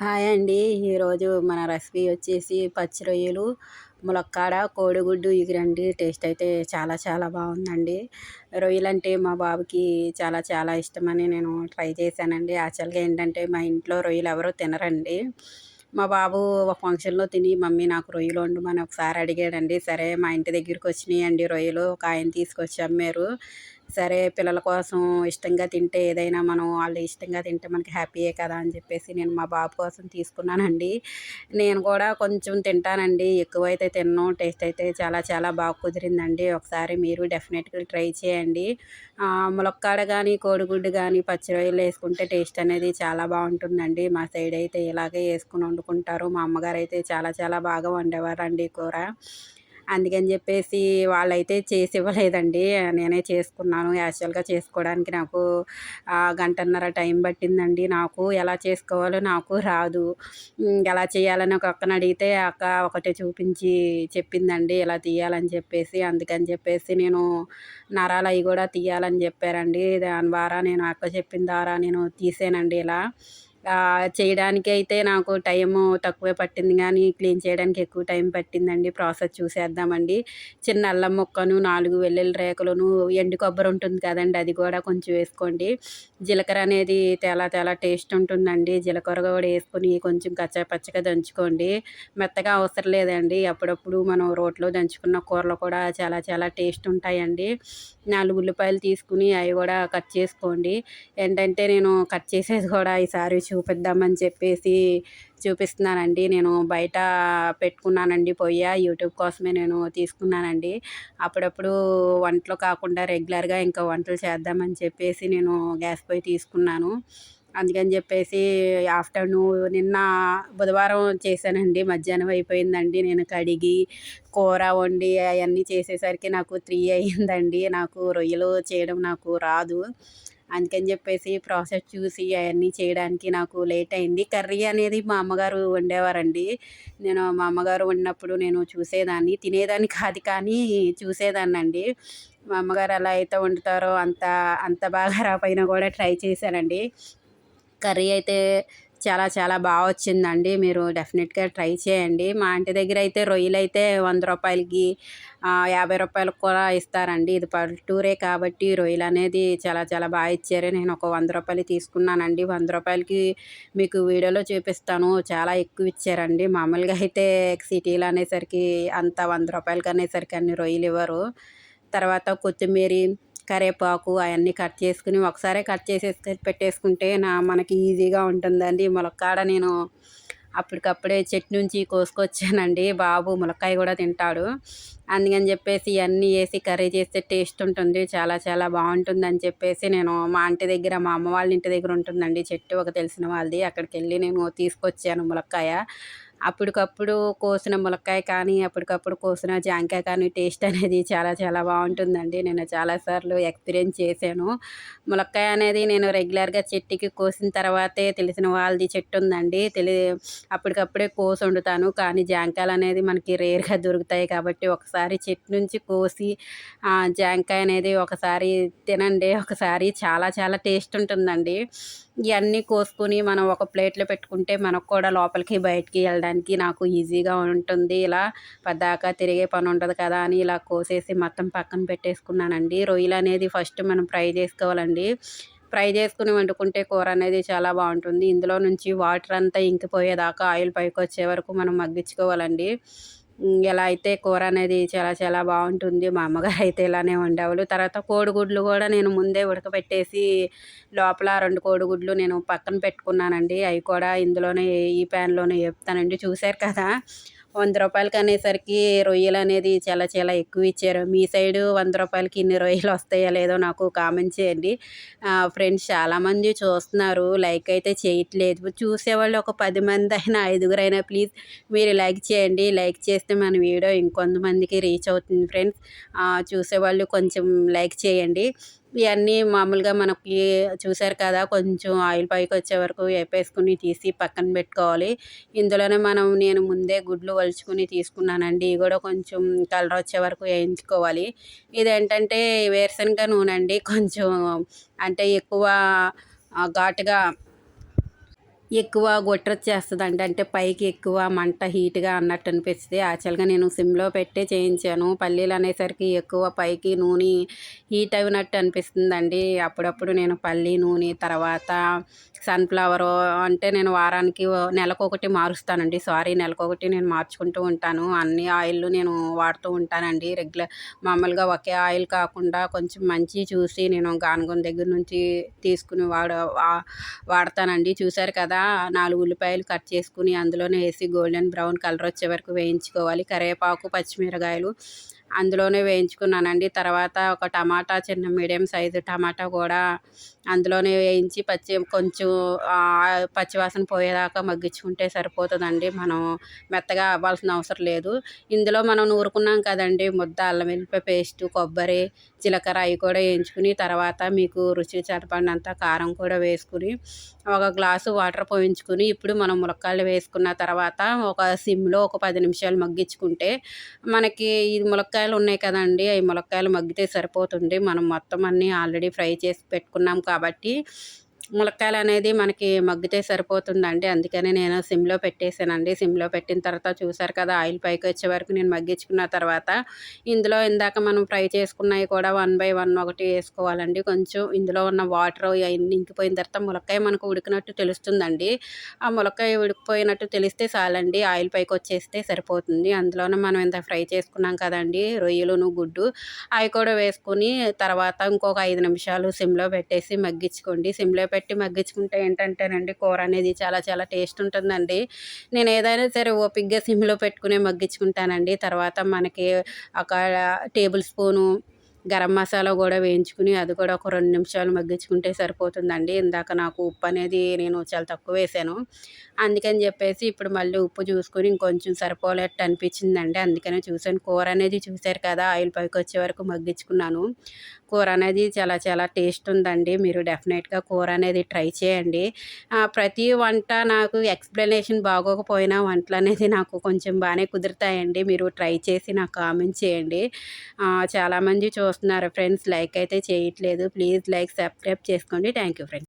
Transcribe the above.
Hi అండి. ఈరోజు మన రెసిపీ వచ్చేసి పచ్చి రొయ్యలు ములక్కాడ కోడిగుడ్డు. ఇగురండి టేస్ట్ అయితే చాలా చాలా బాగుందండి. రొయ్యలు అంటే మా బాబుకి చాలా చాలా ఇష్టమని నేను ట్రై చేశానండి. యాక్చువల్గా ఏంటంటే మా ఇంట్లో రొయ్యలు ఎవరో తినరండి. మా బాబు ఒక ఫంక్షన్లో తిని మమ్మీ నాకు రొయ్యలు వండమని ఒకసారి అడిగాడండి. సరే మా ఇంటి దగ్గరికి వచ్చినాయి అండి రొయ్యలు. ఒక ఆయన తీసుకొచ్చి అమ్మారు సరే పిల్లల కోసం ఇష్టంగా తింటే ఏదైనా మనం వాళ్ళు ఇష్టంగా తింటే మనకి హ్యాపీయే కదా అని చెప్పేసి నేను మా బాబు కోసం తీసుకున్నానండి. నేను కూడా కొంచెం తింటానండి. ఎక్కువైతే తిన్నాను టేస్ట్ అయితే చాలా చాలా బాగా కుదిరిందండి. ఒకసారి మీరు డెఫినెట్గా ట్రై చేయండి. ములక్కాడ కానీ కోడిగుడ్డు కానీ పచ్చి రొయ్యలు వేసుకుంటే టేస్ట్ అనేది చాలా బాగుంటుందండి. మా సైడ్ అయితే ఇలాగే వేసుకుని వండుకుంటారు. మా అమ్మగారు అయితే చాలా చాలా బాగా వండేవారండి కూర. అందుకని చెప్పేసి వాళ్ళైతే చేసి ఇవ్వలేదండి నేనే చేసుకున్నాను. యాక్చువల్గా చేసుకోవడానికి నాకు గంటన్నర టైం పట్టిందండి. నాకు ఎలా చేసుకోవాలో నాకు రాదు. ఎలా చేయాలని ఒక అక్కని అడిగితే అక్క ఒకటే చూపించి చెప్పిందండి. ఇలా తీయాలని చెప్పేసి. అందుకని చెప్పేసి నేను నరాలు అవి కూడా తీయాలని చెప్పారండి. దాని ద్వారా నేను అక్క చెప్పిన ద్వారా నేను తీసానండి ఇలా. చేయడానికి అయితే నాకు టైం తక్కువే పట్టింది కానీ క్లీన్ చేయడానికి ఎక్కువ టైం పట్టిందండి. ప్రాసెస్ చూసేద్దామండి. చిన్న అల్లం ముక్కను నాలుగు వెల్లుల్లి రేకులను ఎండు కొబ్బరి ఉంటుంది కదండి అది కూడా కొంచెం వేసుకోండి. జీలకర్ర అనేది తేలా తేలా టేస్ట్ ఉంటుందండి. జీలకర్ర కూడా వేసుకొని కొంచెం కచ్చా పచ్చగా దంచుకోండి. మెత్తగా అవసరం లేదండి. అప్పుడప్పుడు మనం రోట్లో దంచుకున్న కూరలు కూడా చాలా చాలా టేస్ట్ ఉంటాయండి. నాలుగు ఉల్లిపాయలు తీసుకుని అవి కూడా కట్ చేసుకోండి. ఏంటంటే నేను కట్ చేసేది కూడా ఈసారి చూపిద్దామని చెప్పేసి చూపిస్తున్నానండి. నేను బయట పెట్టుకున్నానండి పొయ్య. యూట్యూబ్ కోసమే నేను తీసుకున్నానండి. అప్పుడప్పుడు వంటలు కాకుండా రెగ్యులర్గా ఇంకా వంటలు చేద్దామని చెప్పేసి నేను గ్యాస్ పొయ్యి తీసుకున్నాను. అందుకని చెప్పేసి ఆఫ్టర్నూన్ నిన్న బుధవారం చేశానండి. మధ్యాహ్నం అయిపోయిందండి. నేను కడిగి కూర వండి అవన్నీ చేసేసరికి నాకు త్రీ అయ్యిందండి. నాకు రొయ్యలు చేయడం నాకు రాదు. అందుకని చెప్పేసి ప్రాసెస్ చూసి అవన్నీ చేయడానికి నాకు లేట్ అయింది. కర్రీ అనేది మా అమ్మగారు వండేవారండి. నేను మా అమ్మగారు వండినప్పుడు నేను చూసేదాన్ని తినేదాన్ని కాదు కానీ చూసేదాన్ని అండి మా అమ్మగారు ఎలా అయితే వండుతారో అంత అంత బాగా రాపోయినా కూడా ట్రై చేశానండి. కర్రీ అయితే చాలా చాలా బాగా వచ్చిందండి. మీరు డెఫినెట్గా ట్రై చేయండి. మా ఇంటి దగ్గర అయితే రొయ్యలు అయితే వంద రూపాయలకి యాభై రూపాయలకు కూడా ఇస్తారండి. ఇది పల్లెటూరే కాబట్టి రొయ్యలు అనేది చాలా చాలా బాగా ఇచ్చారు. నేను ఒక వంద రూపాయలు తీసుకున్నానండి. వంద రూపాయలకి మీకు వీడియోలో చూపిస్తాను. చాలా ఎక్కువ ఇచ్చారండి. మామూలుగా అయితే సిటీలు అనేసరికి అంత వంద రూపాయలకి అనేసరికి అన్ని రొయ్యలు ఇవ్వరు. తర్వాత కొత్తిమీర కరివేపాకు అవన్నీ కట్ చేసుకుని ఒకసారి కట్ చేసేసి పెట్టేసుకుంటే నా మనకి ఈజీగా ఉంటుందండి. ములక్కాడ నేను అప్పటికప్పుడే చెట్టు నుంచి కోసుకొచ్చానండి. బాబు ములక్కాయ కూడా తింటాడు. అందుకని చెప్పేసి ఇవన్నీ వేసి కర్రీ చేస్తే టేస్ట్ ఉంటుంది. చాలా చాలా బాగుంటుందని చెప్పేసి నేను మా ఇంటి దగ్గర మా అమ్మ వాళ్ళ ఇంటి దగ్గర ఉంటుందండి చెట్టు ఒక తెలిసిన వాళ్ళది. అక్కడికి వెళ్ళి నేను తీసుకొచ్చాను ములక్కాయ. అప్పటికప్పుడు కోసిన ములక్కాయ కానీ అప్పటికప్పుడు కోసిన జాంకాయ కానీ టేస్ట్ అనేది చాలా చాలా బాగుంటుందండి. నేను చాలాసార్లు ఎక్స్పీరియన్స్ చేశాను. ములక్కాయ అనేది నేను రెగ్యులర్గా చెట్టుకి కోసిన తర్వాతే తెలిసిన వాళ్ళది చెట్టు ఉందండి. తెలి అప్పటికప్పుడే కోసి వండుతాను. కానీ జాంకాయలు అనేది మనకి రేర్గా దొరుకుతాయి కాబట్టి ఒకసారి చెట్టు నుంచి కోసి జాంకాయ అనేది ఒకసారి తినండి. ఒకసారి చాలా చాలా టేస్ట్ ఉంటుందండి. ఇవన్నీ కోసుకొని మనం ఒక ప్లేట్లో పెట్టుకుంటే మనకు కూడా లోపలికి బయటికి వెళ్ళడానికి నాకు ఈజీగా ఉంటుంది. ఇలా పద్దాక తిరిగే పని ఉంటుంది కదా అని ఇలా కోసేసి మొత్తం పక్కన పెట్టేసుకున్నానండి. రొయ్యలు అనేది ఫస్ట్ మనం ఫ్రై చేసుకోవాలండి. ఫ్రై చేసుకుని వండుకుంటే కూర అనేది చాలా బాగుంటుంది. ఇందులో నుంచి వాటర్ అంతా ఇంకిపోయేదాకా ఆయిల్ పైకి వచ్చే వరకు మనం మగ్గించుకోవాలండి. ఎలా అయితే కూర అనేది చాలా చాలా బాగుంటుంది. మా అమ్మగారు అయితే ఇలానే వండేవాళ్ళు. తర్వాత కోడిగుడ్లు కూడా నేను ముందే ఉడకబెట్టేసి లోపల రెండు కోడిగుడ్లు నేను పక్కన పెట్టుకున్నానండి. అవి కూడా ఇందులోనే ఈ ప్యాన్లోనే చెప్తానండి చూశారు కదా? వంద రూపాయలకి అనేసరికి రొయ్యలు అనేది చాలా చాలా ఎక్కువ ఇచ్చారు మీ సైడు వంద రూపాయలకి ఇన్ని రొయ్యలు వస్తాయో లేదో నాకు కామెంట్ చేయండి. ఫ్రెండ్స్ చాలామంది చూస్తున్నారు లైక్ అయితే చేయట్లేదు. చూసేవాళ్ళు ఒక పది మంది అయినా ఐదుగురైనా ప్లీజ్ మీరు లైక్ చేయండి. లైక్ చేస్తే మన వీడియో ఇంకొంతమందికి రీచ్ అవుతుంది ఫ్రెండ్స్. చూసేవాళ్ళు కొంచెం లైక్ చేయండి. ఇవన్నీ మామూలుగా మనకి చూసారు కదా కొంచెం ఆయిల్ పైకి వచ్చే వరకు వేపేసుకుని తీసి పక్కన పెట్టుకోవాలి. ఇందులోనే మనం నేను ముందే గుడ్లు వలుచుకుని తీసుకున్నానండి. ఇవి కూడా కొంచెం కలర్ వచ్చే వరకు వేయించుకోవాలి. ఇదేంటంటే వేరుశనగ నూనె అండి కొంచెం అంటే ఎక్కువ ఘాటుగా ఎక్కువ గొట్టొచ్చేస్తుందండి అంటే పైకి ఎక్కువ మంట హీట్‌గా అన్నట్టు అనిపిస్తుంది యాక్చువల్‌గా నేను సిమ్‌లో పెట్టే చేయించాను. పల్లీలు అనేసరికి ఎక్కువ పైకి నూనె హీట్ అయినట్టు అనిపిస్తుందండి. అప్పుడప్పుడు నేను పల్లి నూనె తర్వాత సన్‌ఫ్లవరు అంటే నేను వారానికి నెలకొకటి మారుస్తానండి. సారీ నెలకొకటి నేను మార్చుకుంటూ ఉంటాను. అన్ని ఆయిల్లు నేను వాడుతూ ఉంటానండి. రెగ్యులర్ మామూలుగా ఒకే ఆయిల్ కాకుండా కొంచెం మంచి చూసి నేను గానుగం దగ్గర నుంచి తీసుకుని వాడ వా వాడతానండి. చూసారు కదా! నాలుగు ఉల్లిపాయలు కట్ చేసుకుని అందులోనే వేసి గోల్డెన్ బ్రౌన్ కలర్ వచ్చే వరకు వేయించుకోవాలి. కరివేపాకు, పచ్చిమిరకాయలు అందులోనే వేయించుకున్నానండి. తర్వాత ఒక టమాటా చిన్న మీడియం సైజు టమాటా కూడా అందులోనే వేయించి పచ్చి కొంచెం పచ్చివాసన పోయేదాకా మగ్గించుకుంటే సరిపోతుందండి మనం మెత్తగా అవ్వాల్సిన అవసరం లేదు. ఇందులో మనం నూరుకున్నాం కదండి ముద్ద అల్లం వెల్లిపాయ పేస్టు, కొబ్బరి, జీలకర్ర అవి కూడా వేయించుకుని తర్వాత మీకు రుచి సరిపడినంత కారం కూడా వేసుకుని ఒక గ్లాసు వాటర్ పోయించుకొని ఇప్పుడు మనం ములక్కాయలు వేసుకున్న తర్వాత ఒక సిమ్‌లో ఒక పది నిమిషాలు మగ్గించుకుంటే మనకి ఈ ములక్కాయలు ఉన్నాయి కదండి ఈ ములక్కాయలు మగ్గితే సరిపోతుంది. మనం మొత్తం అన్నీ ఆల్రెడీ ఫ్రై చేసి పెట్టుకున్నాం కాబట్టి ములక్కాయలనేది మనకి మగ్గితే సరిపోతుందండి. అందుకని నేను సిమ్‌లో పెట్టేసానండి. సిమ్‌లో పెట్టిన తర్వాత చూసారు కదా! ఆయిల్ పైకి వచ్చే వరకు నేను మగ్గించుకున్న తర్వాత ఇందులో ఇందాక మనం ఫ్రై చేసుకున్నవి కూడా వన్ బై వన్ ఒకటి వేసుకోవాలండి. కొంచెం ఇందులో ఉన్న వాటర్ అవన్నీ ఇంకిపోయిన తర్వాత ములక్కాయ మనకు ఉడికినట్టు తెలుస్తుందండి. ఆ ములక్కాయ ఉడికిపోయినట్టు తెలిస్తే చాలండి. ఆయిల్ పైకి వచ్చేస్తే సరిపోతుంది. అందులోనే మనం ఇంత ఫ్రై చేసుకున్నాం కదండి రొయ్యలును, గుడ్డు అవి కూడా వేసుకొని తర్వాత ఇంకొక ఐదు నిమిషాలు సిమ్‌లో పెట్టేసి మగ్గించుకోండి. సిమ్‌లో పెట్టి మగ్గించుకుంటే ఏంటంటేనండి కూర అనేది చాలా చాలా టేస్ట్ ఉంటుందండి. నేను ఏదైనా సరే ఓపిగ్గా సిమ్‌లో పెట్టుకునే మగ్గించుకుంటానండి. తర్వాత మనకి ఒక టేబుల్ స్పూను గరం మసాలా కూడా వేయించుకుని అది కూడా ఒక రెండు నిమిషాలు మగ్గించుకుంటే సరిపోతుందండి. ఇందాక నాకు ఉప్పు అనేది నేను చాలా తక్కువ వేసాను అందుకని చెప్పేసి ఇప్పుడు మళ్ళీ ఉప్పు చూసుకొని ఇంకొంచెం సరిపోలేట్టు అనిపించిందండి. అందుకనే చూసాను. కూర అనేది చూశారు కదా! ఆయిల్ పైకి వచ్చే వరకు మగ్గించుకున్నాను. కూర అనేది చాలా చాలా టేస్ట్ ఉందండి. మీరు డెఫినెట్‌గా కూర అనేది ట్రై చేయండి. ప్రతి వంట నాకు ఎక్స్‌ప్లనేషన్ బాగోకపోయినా వంటలనేది నాకు కొంచెం బాగానే కుదురుతాయండి. మీరు ట్రై చేసి నాకు కామెంట్ చేయండి. చాలామంది చూస్తున్నారు ఫ్రెండ్స్ లైక్ అయితే చేయట్లేదు. ప్లీజ్ లైక్, సబ్స్క్రైబ్ చేసుకోండి. Thank you friends.